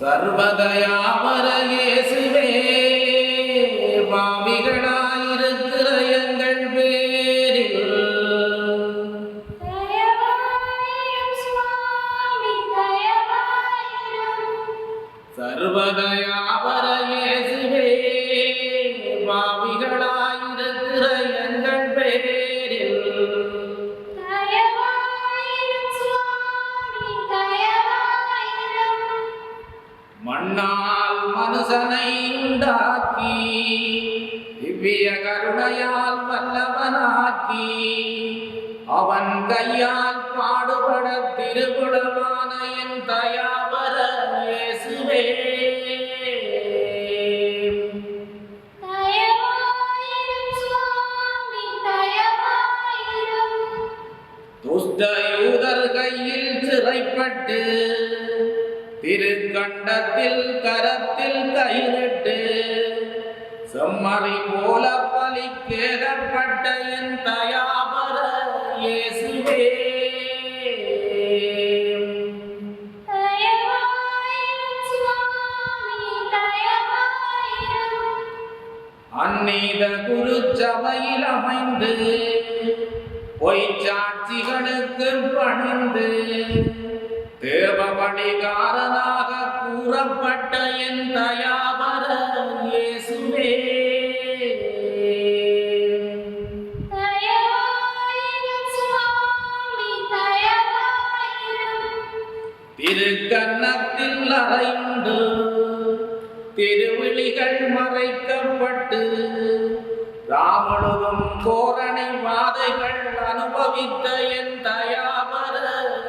சர்வதயாமர இயேசுவே பாவிகளா வல்லவனாக்கி அவன் கையால் பாடுபட திருகுணமான என் தயாபர இயேசுவே. தயவாயிரும் சுவாமி தயவாயிரும். துஷ்ட யூதர் கையில் சிறைப்பட்டு திருக்கண்டத்தில் கரத்தில் கயிறிட்டு செம்மறி போல பலிக்கேகப்பட்ட என் தயாபர இயேசுவே. தயவாயிரும் சுவாமி தயவாயிரும் அந்நீத குருச்சபையில் அமைந்து பொய்ச்சாட்சிகளுக்கு பணிந்து தேவபடிகாரனாக கூறப்பட்ட என் தயாபர திருக்கன்னத்தில் அறையுண்டு திருவிழிகள் மறைக்கப்பட்டு ராமனும் கோரணை வாதைகள் அனுபவித்த என் தயாபர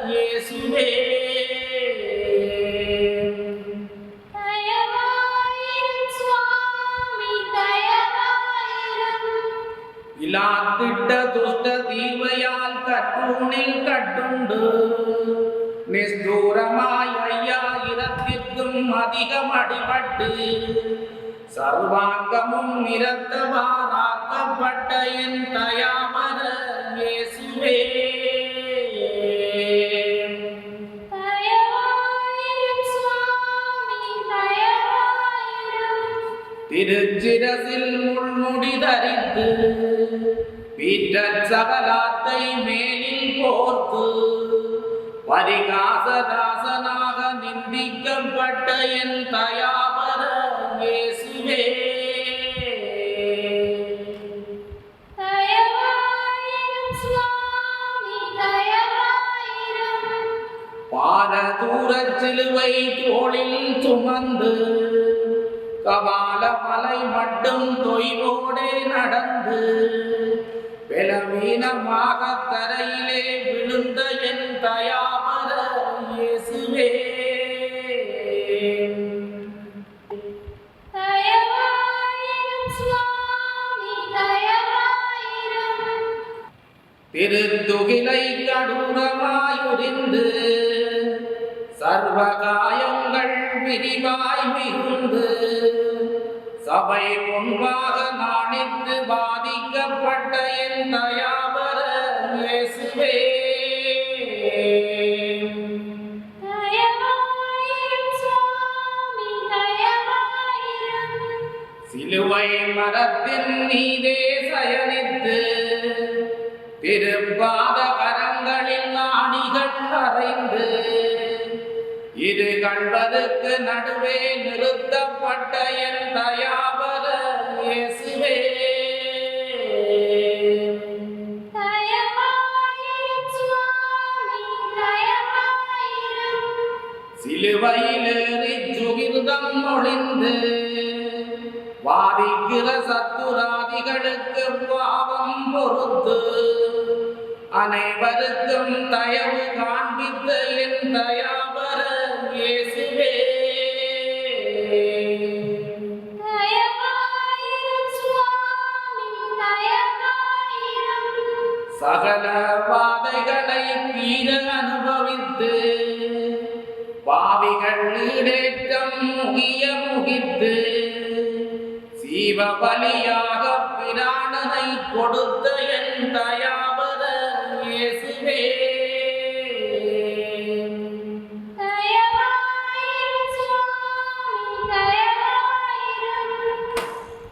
இயேசுவே. இலாத்திட்ட துஷ்ட தீமையால் கற்றூனில் கட்டுண்டு நிஸ்தூரமாய் ஐயாயிரத்திற்கும் அதிகம் அடிபட்டு சர்வாங்கமும் நிறத்தவாராக்கப்பட்ட என் தயாமர இயேசுவே. திருச்சிரசில் முள்முடி தரித்து வீற்றச் சகலாத்தை மேலில் போர்த்து பரிகாசராசனாக நிந்திக்கப்பட்ட என் தயாபர இயேசுவே. பாரதூரச் சிலுவை தோளில் சுமந்து கபால மலை மட்டும் தொய்வோடே நடந்து பலவீனமாக தரையிலே விழுந்த என் தயாபர திருத்துகிலை கடூரமாயுரிந்து சர்வகாயங்கள் விரிவாய் மிகுந்து சபை முன்பாக நாணித்து பாதிக்கப்பட்ட என் தயாபர இயேசுவே. சிலுவை மரத்தின் மீதே சயனித்து திருப்பாத கரங்களில் நாடிகள் அறைந்து இரு கண்பதுக்கு நடுவே நிறுத்தப்பட்ட என் தயாபரன். சத்துராதிகளுக்கு பாவம் பொறுத்து அனைவருக்கும் தயவு காண்பித்த என் தயாபர இயேசுவே. சகல வாதைகளை தீர அனுபவித்து பாவிகள் ஈடேற்றம் முகிய முகித்து ஜீவ பலியாக பிராணனை கொடுத்த என் தயாபர இயேசுவே.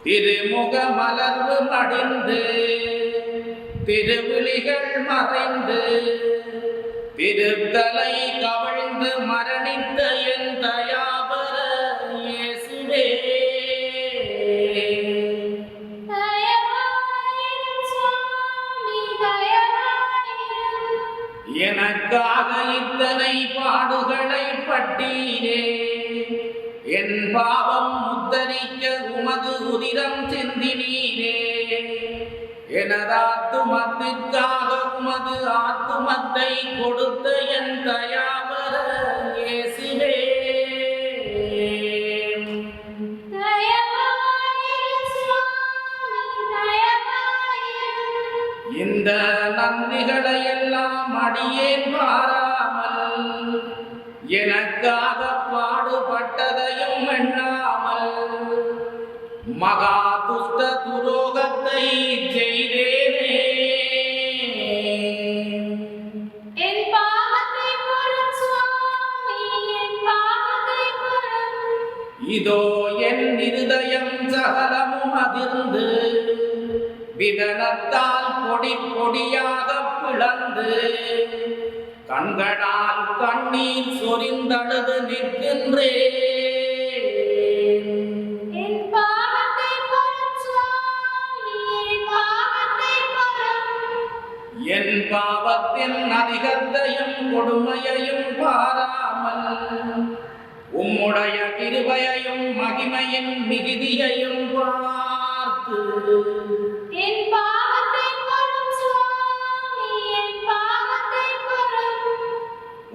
திருமுக மலர்வு மடிந்து திருவிழிகள் மறைந்து திருத்தலை கவிழ்ந்து மரணித்த என் தய எனக்காக இத்தனை பாடுகளை பட்டீரே. என் பாவம் முத்தரிக்க உமது உதிரம் சிந்தினீரே. எனது ஆத்துமத்திற்காக உமது ஆத்துமத்தை கொடுத்த என் தயாவர இயேசுவே. இந்த நன்றிகளை எல்லாம் அடியேன் பாராமல் எனக்காக பாடுபட்டதையும் எண்ணாமல். மகா துஷ்ட துரோகத்தை செய்தேனே. இதோ என் இருதயம் சகலமும் அதிர்ந்து. விதனத்தால் பொடி பொடியாக பிளந்து கண்களால் கண்ணீர் சொரிந்தழுது நிற்கின்றேன். என் பாவத்தின் அதிகத்தையும் கொடுமையையும் பாராமல் உம்முடைய கிருபையையும் மகிமையின் மிகுதியையும் பார்த்து என்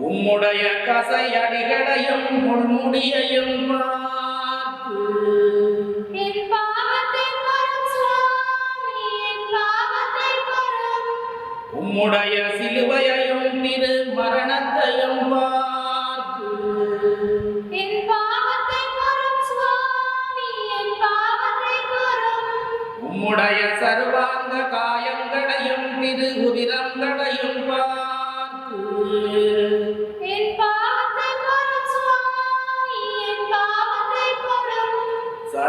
உம்முடைய பார்த்து. சுவாமி என் பாவத்தை பொறும் உம்முடைய சிலுவையையும் திரு மரணத்தையும் பார்த்து. உம்முடைய சர்வாங்க காயங்களையும் திரு உதிரங்களையும்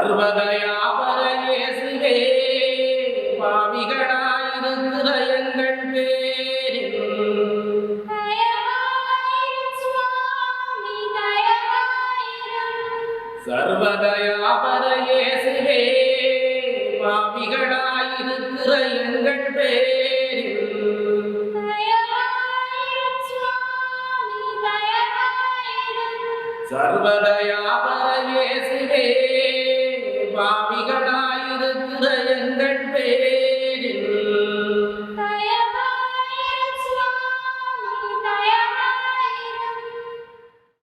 சர்வதயாபர இயேசுவே பாவிகளாயிருக்கிற எங்கள் பேரில் தயவாயிரும் சுவாமி தயவாயிரும் சர்வதயாபர இயேசுவே பாவிகளாயிருக்கிற எங்கள் பேரில் தயவாயிரும் പാവികളായിരുന്ന എങ്കൾ പേര്?